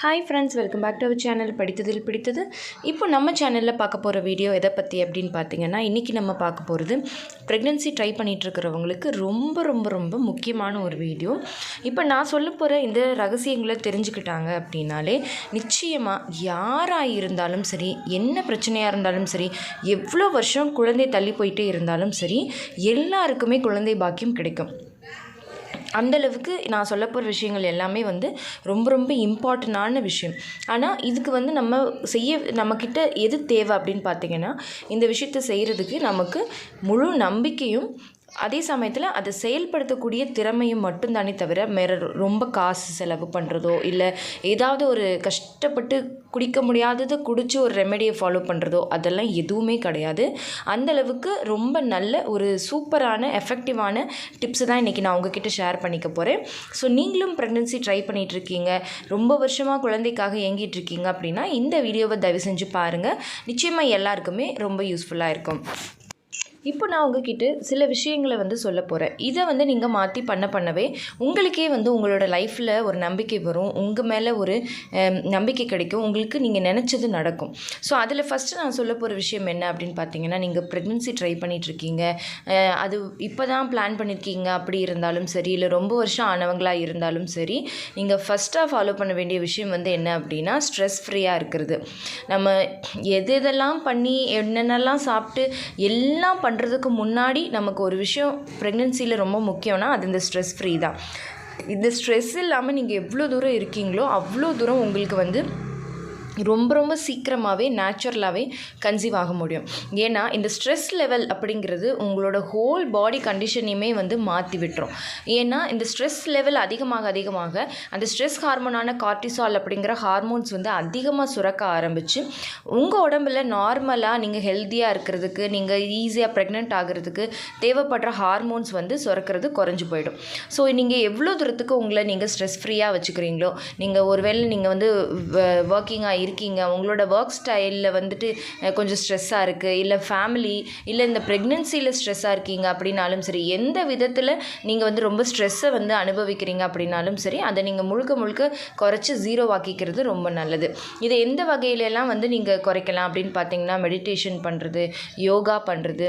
Hi friends welcome back to our channel படித்ததில் பிடித்தது. இப்போ நம்ம சேனலில் பார்க்க போகிற வீடியோ எதை பற்றி அப்படின்னு பார்த்தீங்கன்னா இன்றைக்கி நம்ம பார்க்க போகிறது ப்ரெக்னென்சி ட்ரை பண்ணிகிட்ருக்கிறவங்களுக்கு ரொம்ப ரொம்ப ரொம்ப முக்கியமான ஒரு வீடியோ இப்போ நான் சொல்ல போகிற இந்த ரகசியங்களை தெரிஞ்சுக்கிட்டாங்க அப்படின்னாலே நிச்சயமாக யாராக இருந்தாலும் சரி என்ன பிரச்சனையாக இருந்தாலும் சரி எவ்வளோ வருஷம் குழந்தை தள்ளி போயிட்டே இருந்தாலும் சரி எல்லாருக்குமே குழந்தை பாக்கியம் கிடைக்கும். அந்தளவுக்கு நான் சொல்ல போகிற விஷயங்கள் எல்லாமே வந்து ரொம்ப ரொம்ப இம்பார்ட்டண்ட்டான விஷயம். ஆனால் இதுக்கு வந்து நம்ம செய்ய நம்மக்கிட்ட எது தேவை அப்படின்னு பார்த்தீங்கன்னா இந்த விஷயத்தை செய்கிறதுக்கு நமக்கு முழு நம்பிக்கையும் அதே சமயத்தில் அதை செயல்படுத்தக்கூடிய திறமையும் மட்டும்தானே தவிர வேற ரொம்ப காசு செலவு பண்ணுறதோ இல்லை ஏதாவது ஒரு கஷ்டப்பட்டு குடிக்க முடியாதது குடித்து ஒரு ரெமெடியை ஃபாலோ பண்ணுறதோ அதெல்லாம் எதுவுமே கிடையாது. அந்தளவுக்கு ரொம்ப நல்ல ஒரு சூப்பரான எஃபெக்டிவான டிப்ஸு தான் இன்றைக்கி நான் உங்ககிட்ட ஷேர் பண்ணிக்க போகிறேன் ஸோ நீங்களும் ப்ரெக்னென்சி ட்ரை பண்ணிகிட்ருக்கீங்க ரொம்ப வருஷமாக குழந்தைக்காக இயங்கிட்டுருக்கீங்க அப்படின்னா இந்த வீடியோவை தயவு செஞ்சு பாருங்கள் நிச்சயமாக எல்லாருக்குமே ரொம்ப யூஸ்ஃபுல்லாக இருக்கும். இப்போ நான் உங்ககிட்ட சில விஷயங்களை வந்து சொல்ல போகிறேன் இதை வந்து நீங்கள் மாற்றி பண்ண பண்ணவே உங்களுக்கே வந்து உங்களோட லைஃப்பில் ஒரு நம்பிக்கை வரும். உங்கள் மேலே ஒரு நம்பிக்கை கிடைக்கும். உங்களுக்கு நீங்கள் நினச்சது நடக்கும். ஸோ அதில் ஃபஸ்ட்டு நான் சொல்ல போகிற விஷயம் என்ன அப்படின்னு பார்த்தீங்கன்னா நீங்கள் ப்ரெக்னென்சி ட்ரை பண்ணிகிட்ருக்கீங்க அது இப்போ தான் பிளான் பண்ணியிருக்கீங்க அப்படி இருந்தாலும் சரி இல்லை ரொம்ப வருஷம் ஆனவங்களாக இருந்தாலும் சரி நீங்கள் ஃபஸ்ட்டாக ஃபாலோ பண்ண வேண்டிய விஷயம் வந்து என்ன அப்படின்னா ஸ்ட்ரெஸ் ஃப்ரீயாக இருக்கிறது. நம்ம எது எதெல்லாம் பண்ணி என்னென்னலாம் சாப்பிட்டு எல்லாம் பண்ண பண்ணுறதுக்கு முன்னாடி நமக்கு ஒரு விஷயம் ப்ரெக்னென்சியில் ரொம்ப முக்கியம்னா அது இந்த ஸ்ட்ரெஸ் ஃப்ரீ தான். இந்த ஸ்ட்ரெஸ் இல்லாமல் நீங்கள் எவ்வளோ தூரம் இருக்கீங்களோ அவ்வளோ தூரம் உங்களுக்கு வந்து ரொம்ப ரொம்ப சீக்கிரமாகவே நேச்சுரலாகவே கன்சீவ் ஆக முடியும். ஏன்னா இந்த ஸ்ட்ரெஸ் லெவல் அப்படிங்கிறது உங்களோட ஹோல் பாடி கண்டிஷனையுமே வந்து மாற்றி விட்டுரும். ஏன்னா இந்த ஸ்ட்ரெஸ் லெவல் அதிகமாக அதிகமாக அந்த ஸ்ட்ரெஸ் ஹார்மோனான கார்டிசால் அப்படிங்கிற ஹார்மோன்ஸ் வந்து அதிகமாக சுரக்க ஆரம்பித்து உங்கள் உடம்புல நார்மலாக நீங்கள் ஹெல்த்தியாக இருக்கிறதுக்கு நீங்கள் ஈஸியாக ப்ரெக்னென்ட் ஆகிறதுக்கு தேவைப்படுற ஹார்மோன்ஸ் வந்து சுரக்கிறது குறைஞ்சி போயிடும். ஸோ நீங்கள் எவ்வளோ தூரத்துக்கு உங்களை நீங்கள் ஸ்ட்ரெஸ் ஃப்ரீயாக வச்சுக்கிறீங்களோ நீங்கள் ஒருவேளை நீங்கள் வந்து ஒர்க்கிங்காக இருக்கீங்க. உங்களோட ஒர்க் ஸ்டைலில் வந்துட்டு கொஞ்சம் ஸ்ட்ரெஸ்ஸாக இருக்குது இல்லை ஃபேமிலி இல்லை இந்த ப்ரெக்னென்சியில் ஸ்ட்ரெஸ்ஸாக இருக்கீங்க அப்படின்னாலும் சரி எந்த விதத்தில் நீங்கள் வந்து ரொம்ப ஸ்ட்ரெஸ்ஸை வந்து அனுபவிக்கிறீங்க அப்படின்னாலும் சரி அதை நீங்கள் முழுக்க முழுக்க குறைச்சி ஜீரோ ஆக்கிக்கிறது ரொம்ப நல்லது. இதை எந்த வகையிலலாம் வந்து நீங்கள் குறைக்கலாம் அப்படின்னு பார்த்தீங்கன்னா மெடிடேஷன் பண்ணுறது யோகா பண்ணுறது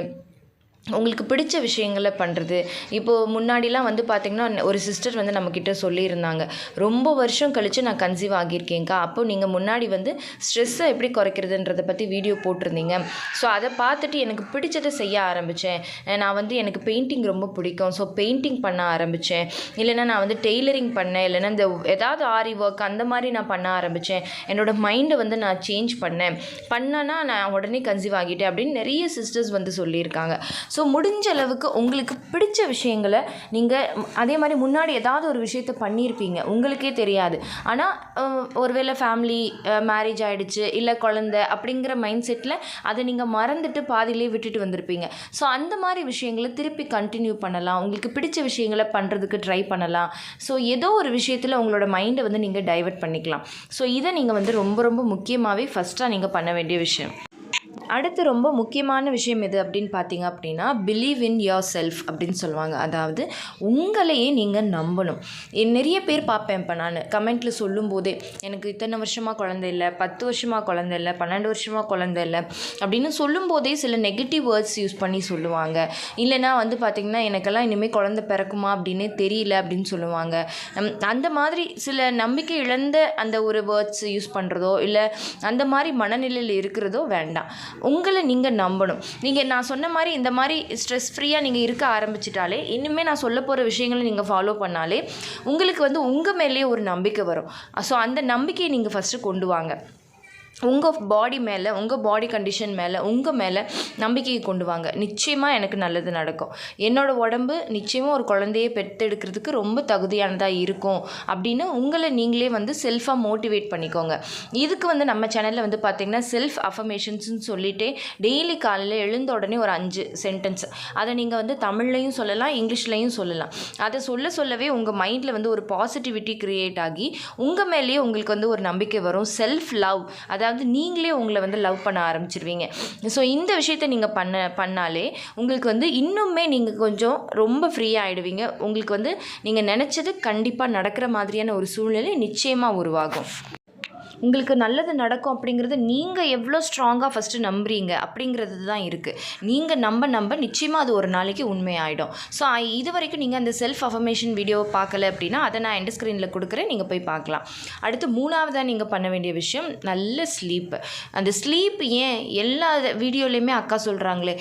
உங்களுக்கு பிடிச்ச விஷயங்களை பண்ணுறது இப்போது முன்னாடிலாம் வந்து பார்த்திங்கன்னா ஒரு சிஸ்டர் வந்து நம்மக்கிட்ட சொல்லியிருந்தாங்க. ரொம்ப வருஷம் கழித்து நான் கன்சீவ் ஆகியிருக்கேங்க்கா அப்போ நீங்கள் முன்னாடி வந்து ஸ்ட்ரெஸ்ஸை எப்படி குறைக்கிறதுன்றதை பற்றி வீடியோ போட்டிருந்தீங்க. ஸோ அதை பார்த்துட்டு எனக்கு பிடிச்சதை செய்ய ஆரம்பித்தேன் நான் வந்து எனக்கு பெயிண்டிங் ரொம்ப பிடிக்கும். ஸோ பெயிண்டிங் பண்ண ஆரம்பித்தேன் இல்லைன்னா நான் வந்து டெய்லரிங் பண்ணேன். இல்லைன்னா இந்த ஏதாவது ஆரி ஒர்க் அந்த மாதிரி நான் பண்ண ஆரம்பித்தேன் என்னோட மைண்டை வந்து நான் சேஞ்ச் பண்ணேன். பண்ணனா நான் உடனே கன்சீவ் ஆகிட்டேன் அப்படின்னு நிறைய சிஸ்டர்ஸ் வந்து சொல்லியிருக்காங்க. ஸோ முடிஞ்ச அளவுக்கு உங்களுக்கு பிடிச்ச விஷயங்களை நீங்கள் அதே மாதிரி முன்னாடி ஏதாவது ஒரு விஷயத்த பண்ணியிருப்பீங்க. உங்களுக்கே தெரியாது. ஆனால் ஒருவேளை ஃபேமிலி மேரேஜ் ஆகிடுச்சு இல்லை குழந்த அப்படிங்கிற மைண்ட் செட்டில் அதை நீங்கள் மறந்துட்டு பாதியிலே விட்டுட்டு வந்திருப்பீங்க. ஸோ அந்த மாதிரி விஷயங்களை திருப்பி கண்டினியூ பண்ணலாம். உங்களுக்கு பிடிச்ச விஷயங்களை பண்ணுறதுக்கு ட்ரை பண்ணலாம். ஸோ ஏதோ ஒரு விஷயத்தில் உங்களோட மைண்டை வந்து நீங்கள் டைவர்ட் பண்ணிக்கலாம். ஸோ இதை நீங்கள் வந்து ரொம்ப ரொம்ப முக்கியமாகவே ஃபஸ்ட்டாக நீங்கள் பண்ண வேண்டிய விஷயம். அடுத்து ரொம்ப முக்கியமான விஷயம் எது அப்படின்னு பார்த்தீங்க அப்படின்னா பிலீவ் இன் யோர் செல்ஃப் அப்படின்னு சொல்லுவாங்க. அதாவது உங்களையே நீங்கள் நம்பணும். நிறைய பேர் பார்ப்பேன் இப்போ நான். கமெண்ட்டில் சொல்லும்போதே எனக்கு இத்தனை வருஷமாக குழந்தை இல்லை பத்து வருஷமாக குழந்தை இல்லை பன்னெண்டு வருஷமாக குழந்தை இல்லை அப்படின்னு சொல்லும்போதே சில நெகட்டிவ் வேர்ட்ஸ் யூஸ் பண்ணி சொல்லுவாங்க. இல்லைனா வந்து பார்த்திங்கன்னா எனக்கெல்லாம் இனிமேல் குழந்தை பிறக்குமா? அப்படின்னே தெரியல அப்படின்னு சொல்லுவாங்க. அந்த மாதிரி சில நம்பிக்கை இழந்த அந்த ஒரு வேர்ட்ஸ் யூஸ் பண்ணுறதோ இல்லை அந்த மாதிரி மனநிலையில் இருக்கிறதோ வேண்டாம். உங்களை நீங்கள் நம்பணும். நீங்கள் நான் சொன்ன மாதிரி இந்த மாதிரி ஸ்ட்ரெஸ் ஃப்ரீயாக நீங்கள் இருக்க ஆரம்பிச்சிட்டாலே இனிமேல் நான் சொல்ல போகிற விஷயங்களை நீங்கள் ஃபாலோ பண்ணாலே உங்களுக்கு வந்து உங்கள் மேலேயே ஒரு நம்பிக்கை வரும். ஸோ அந்த நம்பிக்கையை நீங்கள் ஃபஸ்ட்டு கொண்டு வாங்க. உங்கள் பாடி மேலே உங்கள் பாடி கண்டிஷன் மேலே உங்கள் மேலே நம்பிக்கையை கொண்டு வாங்க. நிச்சயமாக எனக்கு நல்லது நடக்கும். என்னோடய உடம்பு நிச்சயமாக ஒரு குழந்தையை பெற்றெடுக்கிறதுக்கு ரொம்ப தகுதியானதாக இருக்கும் அப்படின்னு உங்களை நீங்களே வந்து செல்ஃபாக மோட்டிவேட் பண்ணிக்கோங்க. இதுக்கு வந்து நம்ம சேனலில் வந்து பார்த்திங்கன்னா செல்ஃப் அஃபர்மேஷன்ஸ்னு சொல்லிவிட்டே டெய்லி காலையில் எழுந்த உடனே ஒரு அஞ்சு சென்டென்ஸ் அதை நீங்கள் வந்து தமிழ்லையும் சொல்லலாம் இங்கிலீஷ்லையும் சொல்லலாம். அதை சொல்ல சொல்லவே உங்கள் மைண்டில் வந்து ஒரு பாசிட்டிவிட்டி க்ரியேட் ஆகி உங்கள் மேலேயே உங்களுக்கு வந்து ஒரு நம்பிக்கை வரும். செல்ஃப் லவ் அதாவது அதாவது நீங்களே உங்களை வந்து லவ் பண்ண ஆரம்பிச்சிருவீங்க. ஸோ இந்த விஷயத்தை நீங்கள் பண்ண பண்ணாலே உங்களுக்கு வந்து இன்னுமே நீங்கள் கொஞ்சம் ரொம்ப ஃப்ரீயாக ஆகிடுவீங்க உங்களுக்கு வந்து நீங்கள் நினச்சது கண்டிப்பாக நடக்கிற மாதிரியான ஒரு சூழ்நிலை நிச்சயமாக உருவாகும். உங்களுக்கு நல்லது நடக்கும் அப்படிங்கிறது நீங்கள் எவ்வளோ ஸ்ட்ராங்காக ஃபஸ்ட்டு நம்புறீங்க அப்படிங்கிறது தான் இருக்குது நீங்கள் நம்ப நம்ப நிச்சயமாக அது ஒரு நாளைக்கு உண்மையாயிடும். ஸோ இது வரைக்கும் நீங்கள் அந்த செல்ஃப் அஃபர்மேஷன் வீடியோவை பார்க்கல அப்படின்னா அதை நான் எண்ட் ஸ்க்ரீனில் கொடுக்குறேன். நீங்கள் போய் பார்க்கலாம். அடுத்து மூணாவதாக நீங்கள் பண்ண வேண்டிய விஷயம் நல்ல ஸ்லீப் அந்த ஸ்லீப் ஏன் எல்லா வீடியோலையுமே அக்கா சொல்கிறாங்களே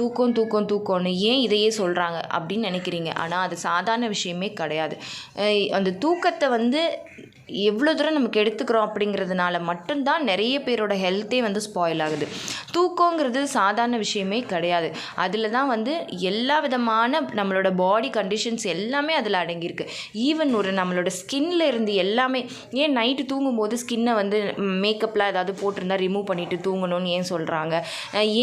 தூக்கம் தூக்கம் தூக்கம்னு ஏன் இதையே சொல்கிறாங்க அப்படின்னு நினைக்கிறீங்க? ஆனால் அது சாதாரண விஷயமே கிடையாது. அந்த தூக்கத்தை வந்து எவ்வளோ தூரம் நமக்கு எடுத்துக்கிறோம் அப்படிங்கிறதுனால மட்டும்தான் நிறைய பேரோட ஹெல்த்தே வந்து ஸ்பாயில் ஆகுது. தூக்கங்கிறது சாதாரண விஷயமே கிடையாது. அதில் தான் வந்து எல்லா விதமான நம்மளோட பாடி கண்டிஷன்ஸ் எல்லாமே அதில் அடங்கியிருக்கு. ஈவன் ஒரு நம்மளோட ஸ்கின்ல இருந்து எல்லாமே ஏன் நைட்டு தூங்கும்போது ஸ்கின்னை வந்து மேக்கப்லாம் ஏதாவது போட்டிருந்தா ரிமூவ் பண்ணிவிட்டு தூங்கணும்னு ஏன் சொல்கிறாங்க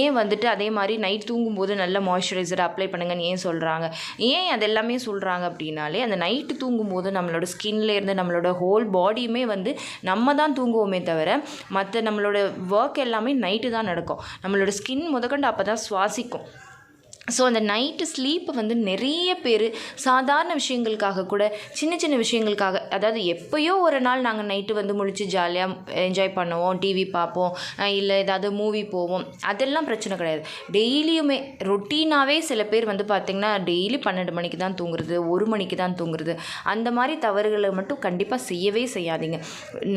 ஏன் வந்துட்டு அதே மாதிரி நைட் தூங்கும்போது நல்ல மாய்ஸ்சரைசர் அப்ளை பண்ணுங்கன்னு ஏன் சொல்கிறாங்க ஏன் அது எல்லாமே சொல்கிறாங்க அப்படின்னாலே அந்த நைட்டு தூங்கும்போது நம்மளோட ஸ்கின்ல இருந்து நம்மளோட ஹோல் பாடியுமே வந்து நம்ம தான் தூங்குவோமே தவிர மற்ற நம்மளோட ஒர்க் எல்லாமே நைட்டு தான் நடக்கும். நம்மளோட ஸ்கின் முதக்கண்டு அப்போ தான் சுவாசிக்கும். ஸோ அந்த நைட்டு ஸ்லீப்பை வந்து நிறைய பேர் சாதாரண விஷயங்களுக்காக கூட சின்ன சின்ன விஷயங்களுக்காக அதாவது எப்போயோ ஒரு நாள் நாங்கள் நைட்டு வந்து முழிச்சு ஜாலியாக என்ஜாய் பண்ணுவோம் டிவி பார்ப்போம் இல்லை ஏதாவது மூவி போவோம் அதெல்லாம் பிரச்சனை கிடையாது. டெய்லியுமே ரொட்டீனாகவே சில பேர் வந்து பார்த்திங்கன்னா டெய்லி பன்னெண்டு மணிக்கு தான் தூங்குறது ஒரு மணிக்கு தான் தூங்குறது அந்த மாதிரி தவறுகளை மட்டும் கண்டிப்பாக செய்யவே செய்யாதீங்க.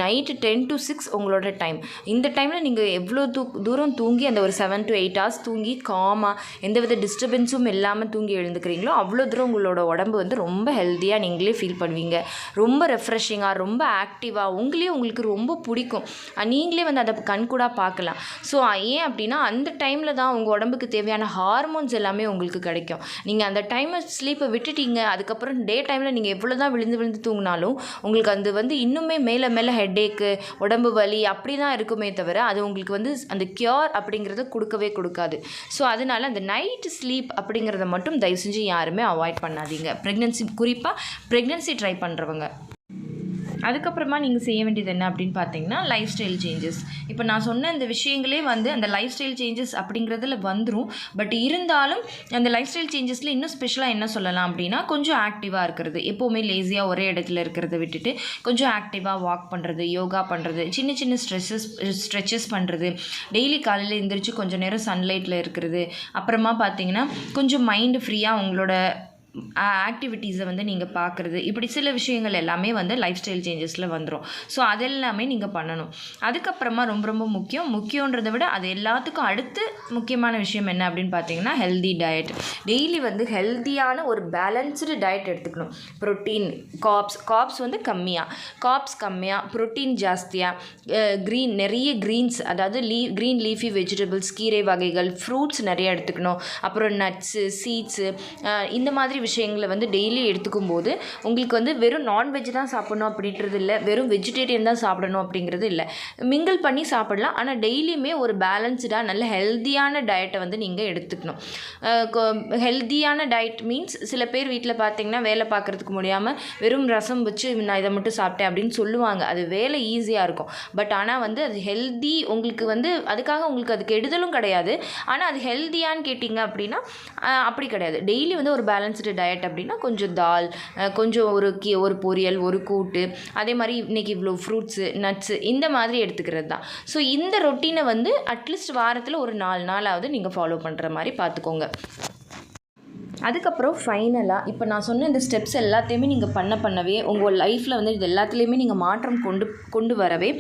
நைட்டு டென் டு சிக்ஸ் உங்களோட டைம் இந்த டைமில் நீங்கள் எவ்வளோ தூ தூரம் தூங்கி அந்த ஒரு செவன் டு எயிட் ஹவர்ஸ் தூங்கி காமாக எந்தவித டிஸ்டர்பன்ஸும் இல்லாமல் தூங்கி எழுந்துக்கிறீங்களோ அவ்வளோ தூரம் உங்களோட உடம்பு வந்து ரொம்ப ஹெல்த்தியாக நீங்களே ஃபீல் பண்ணுவீங்க. ரொம்ப ரெஃப்ரெஷிங்காக ரொம்ப ஆக்டிவாக உங்களே உங்களுக்கு ரொம்ப பிடிக்கும். நீங்களே வந்து அதை கண்கூடாக பார்க்கலாம். ஸோ ஏன் அப்படின்னா அந்த டைமில் தான் உங்கள் உடம்புக்கு தேவையான ஹார்மோன்ஸ் எல்லாமே உங்களுக்கு கிடைக்கும். நீங்கள் அந்த டைமை ஸ்லீப்பை விட்டுட்டீங்க அதுக்கப்புறம் டே டைமில் நீங்கள் எவ்வளோ தான் விழுந்து விழுந்து தூங்கினாலும் உங்களுக்கு அது வந்து இன்னுமே மேலே மேலே ஹெட்டேக்கு உடம்பு வலி அப்படி தான் இருக்குமே தவிர அது உங்களுக்கு வந்து அந்த க்யூர் அப்படிங்கிறத கொடுக்கவே கொடுக்காது. ஸோ அதனால அந்த நைட் ஸ்லீப் அப்படிங்கிறத மட்டும் தயவு செஞ்சு யாருமே அவாய்ட் பண்ணாதீங்க. ப்ரெக்னென்சி குறிப்பாக ப்ரெக்னென்சி ட்ரை பண்ணுறவங்க அதுக்கப்புறமா நீங்கள் செய்ய வேண்டியது என்ன அப்படின்னு பார்த்தீங்கன்னா லைஃப் ஸ்டைல் சேஞ்சஸ் இப்போ நான் சொன்ன இந்த விஷயங்களே வந்து அந்த லைஃப் ஸ்டைல் சேஞ்சஸ் அப்படிங்கிறதுல வந்துடும் பட் இருந்தாலும் அந்த லைஃப் ஸ்டைல் சேஞ்சஸில் இன்னும் ஸ்பெஷலாக என்ன சொல்லலாம் அப்படின்னா கொஞ்சம் ஆக்டிவாக இருக்கிறது. எப்போவுமே லேசியாக ஒரே இடத்துல இருக்கிறத விட்டுட்டு கொஞ்சம் ஆக்டிவாக வாக் பண்ணுறது யோகா பண்ணுறது சின்ன சின்ன ஸ்ட்ரெஸ்ஸஸ் ஸ்ட்ரெச்சஸ் பண்ணுறது டெய்லி காலையில் எழுந்திரிச்சு கொஞ்சம் நேரம் சன்லைட்டில் இருக்கிறது. அப்புறமா பார்த்தீங்கன்னா கொஞ்சம் மைண்டு ஃப்ரீயாக உங்களோட ஆக்டிவிட்டீஸை வந்து நீங்கள் பார்க்குறது இப்படி சில விஷயங்கள் எல்லாமே வந்து லைஃப் ஸ்டைல் சேஞ்சஸில் வந்துடும் ஸோ அதெல்லாமே நீங்கள் பண்ணணும். அதுக்கப்புறமா ரொம்ப ரொம்ப முக்கியம். முக்கியன்றதை விட அது எல்லாத்துக்கும் அடுத்து முக்கியமான விஷயம் என்ன அப்படின்னு பார்த்தீங்கன்னா ஹெல்தி டயட் டெய்லி வந்து ஹெல்த்தியான ஒரு பேலன்ஸ்டு டயட் எடுத்துக்கணும். ப்ரோட்டீன் காப்ஸ் காப்ஸ் வந்து கம்மியாக காப்ஸ் கம்மியாக ப்ரோட்டீன் ஜாஸ்தியாக க்ரீன் நிறைய க்ரீன்ஸ் அதாவது லீ க்ரீன் லீஃபி வெஜிடபிள்ஸ் கீரை வகைகள் ஃப்ரூட்ஸ் நிறைய எடுத்துக்கணும். அப்புறம் நட்ஸு சீட்ஸு இந்த மாதிரி விஷயங்களை வந்து டெய்லி எடுத்துக்கும் போது உங்களுக்கு வந்து வெறும் நான்வெஜ் தான் சாப்பிடணும் அப்படின்றது இல்லை வெறும் வெஜிடேரியன் தான் சாப்பிடணும் அப்படிங்கிறது இல்லை. மிங்கிள் பண்ணி சாப்பிடலாம். ஆனால் டெய்லியுமே ஒரு பேலன்ஸ்டாக நல்ல ஹெல்த்தியான டயட்டை வந்து நீங்கள் எடுத்துக்கணும். ஹெல்த்தியான டயட் மீன்ஸ் சில பேர் வீட்டில் பார்த்தீங்கன்னா வேலை பார்க்குறதுக்கு முடியாமல் வெறும் ரசம் வச்சு நான் இதை மட்டும் சாப்பிட்டேன் அப்படின்னு சொல்லுவாங்க. அது வேலை ஈஸியாக இருக்கும். பட் ஆனால் வந்து அது ஹெல்தி உங்களுக்கு வந்து அதுக்காக உங்களுக்கு அது கெடுதலும் கிடையாது. ஆனால் அது ஹெல்த்தியான்னு கேட்டிங்க அப்படின்னா அப்படி கிடையாது. டெய்லி வந்து ஒரு பேலன்ஸ்டு டயட் அப்படின்னா கொஞ்சம் தால் கொஞ்சம் ஒரு கீ ஒரு பொரியல் ஒரு கூட்டு அதே மாதிரி இன்றைக்கி இவ்வளோ ஃப்ரூட்ஸு நட்ஸு இந்த மாதிரி எடுத்துக்கிறது தான். ஸோ இந்த ரொட்டீனை வந்து அட்லீஸ்ட் வாரத்தில் ஒரு நாலு நாளாவது நீங்கள் ஃபாலோ பண்ணுற மாதிரி பார்த்துக்கோங்க அதுக்கப்புறம் ஃபைனலாக இப்போ நான் சொன்ன இந்த ஸ்டெப்ஸ் எல்லாத்தையுமே நீங்கள் பண்ண பண்ணவே உங்கள் லைஃப்பில் வந்து இது எல்லாத்துலேயுமே நீங்கள் மாற்றம் கொண்டு கொண்டு வரவே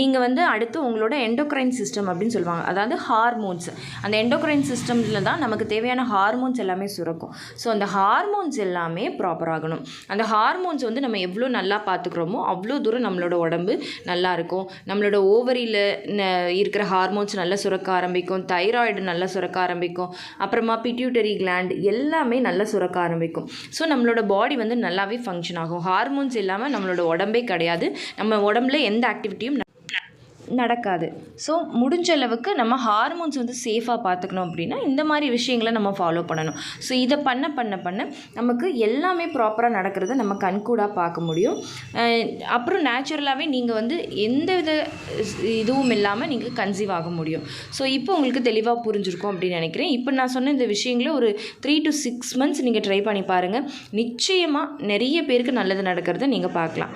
நீங்கள் வந்து அடுத்து உங்களோட எண்டோக்ரைன் சிஸ்டம் அப்படின்னு சொல்லுவாங்க. அதாவது ஹார்மோன்ஸ் அந்த எண்டோக்ரைன் சிஸ்டமில் தான் நமக்கு தேவையான ஹார்மோன்ஸ் எல்லாமே சுரக்கும். ஸோ அந்த ஹார்மோன்ஸ் எல்லாமே ப்ராப்பராகணும் அந்த ஹார்மோன்ஸ் வந்து நம்ம எவ்வளோ நல்லா பார்த்துக்கிறோமோ அவ்வளோ தூரம் நம்மளோட உடம்பு நல்லாயிருக்கும் நம்மளோட ஓவரியில் இருக்கிற ஹார்மோன்ஸ் நல்லா சுரக்க ஆரம்பிக்கும். தைராய்டு நல்லா சுரக்க ஆரம்பிக்கும். அப்புறமா பிட்யூட்டரி கிளாண்ட் எல்லாமே நல்லா சுரக்க ஆரம்பிக்கும். ஸோ நம்மளோட பாடி வந்து நல்லாவே ஃபங்க்ஷன் ஆகும். ஹார்மோன்ஸ் இல்லாமல் நம்மளோட உடம்பே கிடையாது. நம்ம உடம்புல எந்த ஆக்டிவிட்டியும் நடக்காது. ஸோ முடிஞ்ச அளவுக்கு நம்ம ஹார்மோன்ஸ் வந்து சேஃபாக பார்த்துக்கணும் அப்படின்னா இந்த மாதிரி விஷயங்களை நம்ம ஃபாலோ பண்ணணும். ஸோ இதை பண்ண பண்ண பண்ண நமக்கு எல்லாமே ப்ராப்பராக நடக்கிறத நம்ம கண்கூடாக பார்க்க முடியும். அப்புறம் நேச்சுரலாகவே நீங்கள் வந்து எந்த வித இதுவும் இல்லாமல் நீங்கள் கன்சீவ் ஆக முடியும். ஸோ இப்போ உங்களுக்கு தெளிவாக புரிஞ்சிருக்கும் அப்படின்னு நினைக்கிறேன். இப்போ நான் சொன்ன இந்த விஷயங்களை ஒரு த்ரீ டு சிக்ஸ் மந்த்ஸ் நீங்கள் ட்ரை பண்ணி பாருங்கள் நிச்சயமாக நிறைய பேருக்கு நல்லது நடக்கிறத நீங்கள் பார்க்கலாம்.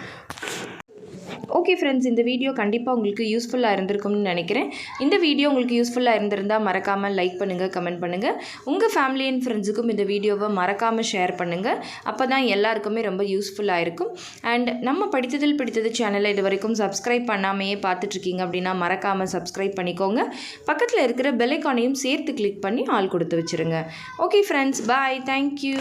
ஓகே ஃப்ரெண்ட்ஸ் இந்த வீடியோ கண்டிப்பாக உங்களுக்கு யூஸ்ஃபுல்லாக இருந்திருக்கும்னு நினைக்கிறேன். இந்த வீடியோ உங்களுக்கு யூஸ்ஃபுல்லாக இருந்திருந்தால் மறக்காமல் லைக் பண்ணுங்கள் கமெண்ட் பண்ணுங்கள் உங்கள் ஃபேமிலி அண்ட் ஃப்ரெண்ட்ஸுக்கும் இந்த வீடியோவை மறக்காமல் ஷேர் பண்ணுங்கள் அப்போ தான் எல்லாருக்குமே ரொம்ப யூஸ்ஃபுல்லாக இருக்கும். அண்ட் நம்ம படித்ததில் பிடித்தது சேனலை இது வரைக்கும் சப்ஸ்கிரைப் பண்ணாமையே பார்த்துட்ருக்கீங்க அப்படின்னா மறக்காமல் சப்ஸ்கிரைப் பண்ணிக்கோங்க. பக்கத்தில் இருக்கிற பெல்லைக்கானையும் சேர்த்து கிளிக் பண்ணி ஆள் கொடுத்து வச்சுருங்க. Okay friends bye thank you